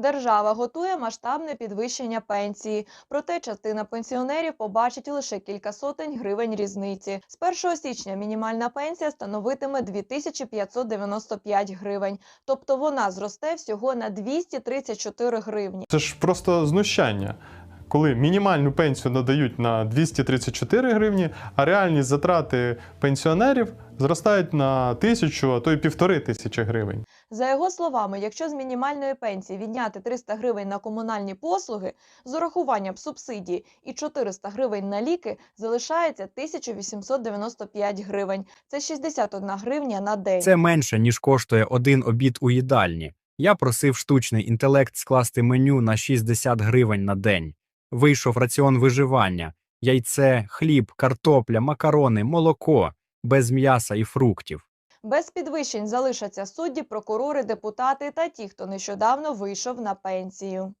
Держава готує масштабне підвищення пенсії, проте частина пенсіонерів побачить лише кілька сотень гривень різниці. З 1 січня мінімальна пенсія становитиме 2595 гривень, тобто вона зросте всього на 234 гривні. Це ж просто знущання. Коли мінімальну пенсію надають на 234 гривні, а реальні затрати пенсіонерів зростають на тисячу, а то й півтори тисячі гривень. За його словами, якщо з мінімальної пенсії відняти 300 гривень на комунальні послуги з урахуванням субсидії і 400 гривень на ліки, залишається 1895 гривень. Це 61 гривня на день. Це менше, ніж коштує один обід у їдальні. Я просив штучний інтелект скласти меню на 60 гривень на день. Вийшов раціон виживання: яйце, хліб, картопля, макарони, молоко, без м'яса і фруктів. Без підвищень залишаться судді, прокурори, депутати та ті, хто нещодавно вийшов на пенсію.